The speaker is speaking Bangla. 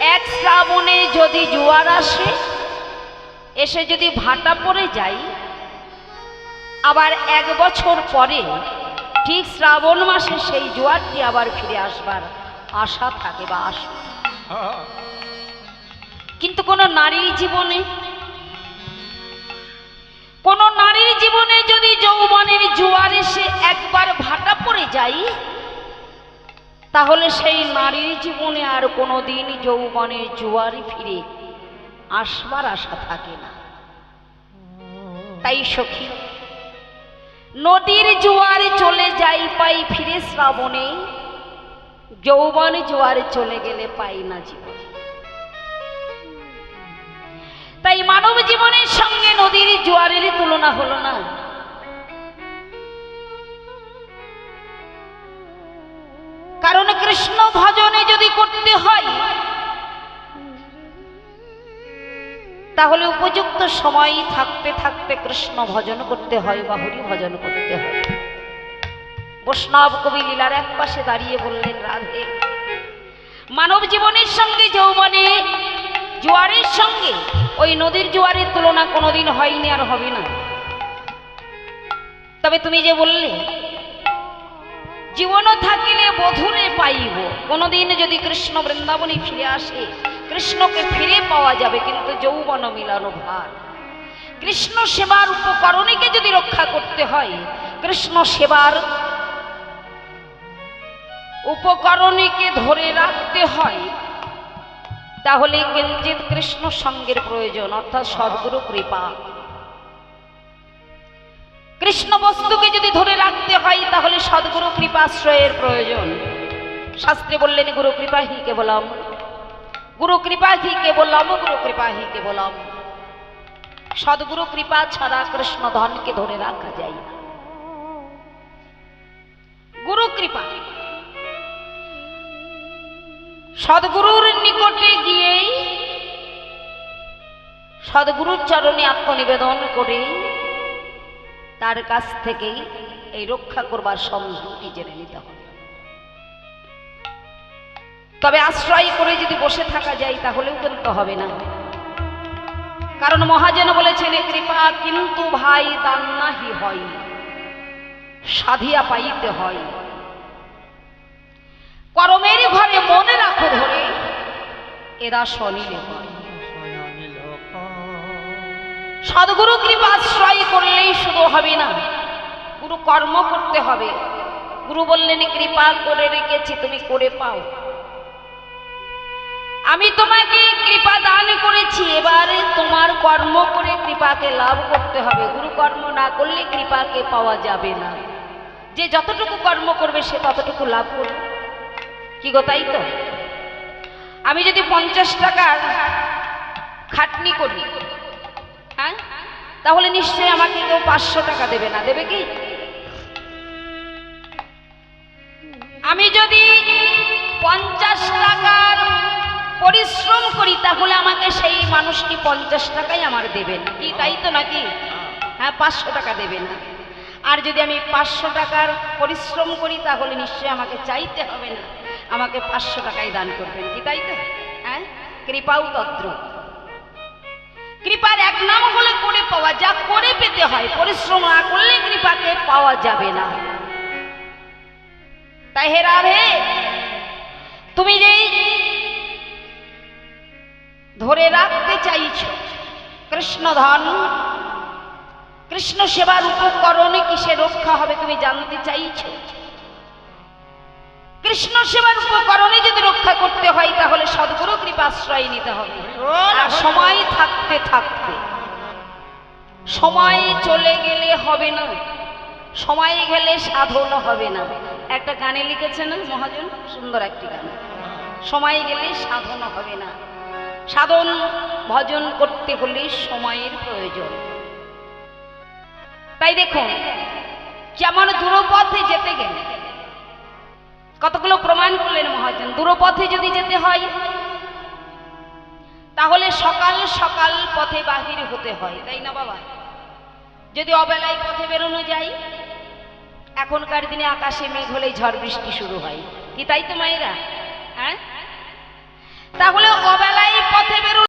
এক শ্রাবণে যদি জোয়ার আসে, এসে যদি ভাটা পড়ে যাই আবার এক বছর পরে ঠিক শ্রাবণ মাসে সেই জোয়ারটি আবার ফিরে আসবার আশা থাকে বা আশা। কিন্তু কোনো নারীর জীবনে, কোন নারীর জীবনে যদি যৌবনের জোয়ার এসে একবার ভাটা পড়ে যাই তাহলে সেই নারীর জীবনে আর কোনোদিন যৌবনের জোয়ারে ফিরে আসবার আশা থাকে না। তাই সখী, নদীর জোয়ারে চলে যাই পাই ফিরে শ্রাবণে, যৌবন জোয়ারে চলে গেলে পাই না জীবন। তাই মানব জীবনের সঙ্গে নদীর জোয়ারের তুলনা হলো না। যদি করতে হয়, তাহলে উপযুক্ত সময় থাকতে থাকতে কৃষ্ণ ভজন করতে হয় বা হরি ভজন করতে হয়। বৈষ্ণব কবি লীলার এক পাশে দাঁড়িয়ে বললেন, রাধে, মানব জীবনের সঙ্গে যৌবনে, জোয়ারের সঙ্গে ওই নদীর জোয়ারের তুলনা কোনোদিন হয়নি আর হবে না। তবে তুমি যে বললে, জীবনও থাকিলে বধুরে পাইব। কোনোদিন যদি কৃষ্ণ বৃন্দাবনে ফিরে আসে, কৃষ্ণকে ফিরে পাওয়া যাবে কিন্তু যৌবন মিলানো ভার। কৃষ্ণ সেবার উপকরণীকে যদি রক্ষা করতে হয়, কৃষ্ণ সেবার উপকরণীকে ধরে রাখতে হয়, তাহলে কিঞ্চিত কৃষ্ণ সঙ্গের প্রয়োজন, অর্থাৎ সদ্গুরু কৃপা। কৃষ্ণ বস্তুকে যদি ধরে রাখতে হয়, তাহলে সদ্গুরু কৃপাশ্রয়ের প্রয়োজন। শাস্ত্রে বললেন, গুরু কৃপা হি কেবলম। গুরু কৃপা হি কেবলম, গুরু কৃপা হি কেবলম। সদ্গুরু কৃপা ছাড়া কৃষ্ণ ধনকে ধরে রাখা যায় না। গুরু কৃপা। সদ্গুরুর নিকটে গিয়েই, সদ্গুরুর চরণে আত্মনিবেদন করে, তার কাছ থেকেই এই রক্ষা করবার সম্মতি জেনে নিতে হবে। তবে আশ্রয় করে যদি বসে থাকা যায়, তাহলেও কিন্তু হবে না। কারণ মহাজন বলেছেন, কৃপা কিন্তু ভাই দান্নাহি হয়, সাধিয়া পাইতে হয়। করমের ঘরে মনে রাখো ধরে, এরা হয় সদ্গুরু কৃপা আশ্রয় করলেই শুধু হবে না। গুরু কর্ম করতে হবে। গুরু বললেন, কৃপা করে রেখেছি, তুমি করে পাও। আমি তোমাকে কৃপা দান করেছি। এবারে তোমার কর্ম করে কৃপাকে লাভ করতে হবে। গুরু কর্ম না করলে কৃপাকে পাওয়া যাবে না। যে যতটুকু কর্ম করবে, সে ততটুকু লাভ করবে। কি গো, তাই তো? আমি যদি পঞ্চাশ টাকার খাটনি করি হ্যাঁ? তাহলে নিশ্চয়ই আমাকে কেউ পাঁচশো টাকা দেবে না। দেবে কি? আমি যদি আমাকে সেই মানুষটি পঞ্চাশ টাকাই আমার দেবেন। কি, তাই তো নাকি? হ্যাঁ পাঁচশো টাকা দেবেন। আর যদি আমি পাঁচশো টাকার পরিশ্রম করি, তাহলে নিশ্চয়ই আমাকে চাইতে হবে না। আমাকে পাঁচশো টাকাই দান করবেন, কি তাই তো? হ্যাঁ? কৃপাও তত্র। কৃপার এক নাম হলে করে পাওয়া, যা করে পেতে হয়, পরিশ্রম না করলে কৃপাকে পাওয়া যাবে না। তাই হে রাধে, তুমি যেই ধরে রাখতে চাইছ। কৃষ্ণ ধন কৃষ্ণ সেবার উপকরণে কিসে রক্ষা হবে তুমি জানতে চাইছ? কৃষ্ণ সেবার উপকরণে যদি রক্ষা করতে হয়, তাহলে সদ্গুরু কৃপাশ্রয় নিতে হবে। সময় থাকতে থাকতে, সময় চলে গেলে হবে না, সময় গেলে সাধন হবে না। একটা গানে লিখেছে না মহাজন, সুন্দর একটি গান। সময় গেলে সাধন হবে না। সাধন, ভজন করতে হলে সময়ের প্রয়োজন। তাই দেখুন, যেমন দূরপথে যেতে গেলে, কতগুলো প্রমাণ করলেন মহাজন। দূরপথে যদি যেতে হয়, তাহলে সকাল সকাল পথে বাহির হতে হয়, তাই না বাবা? যদি অবেলায় পথে বেরোনো যায়, এখনকার দিনে আকাশে মেঘ হলেই ঝড় বৃষ্টি শুরু হয়। কি তাই তো মায়েরা? হ্যাঁ? তাহলে অবেলায় পথে বেরো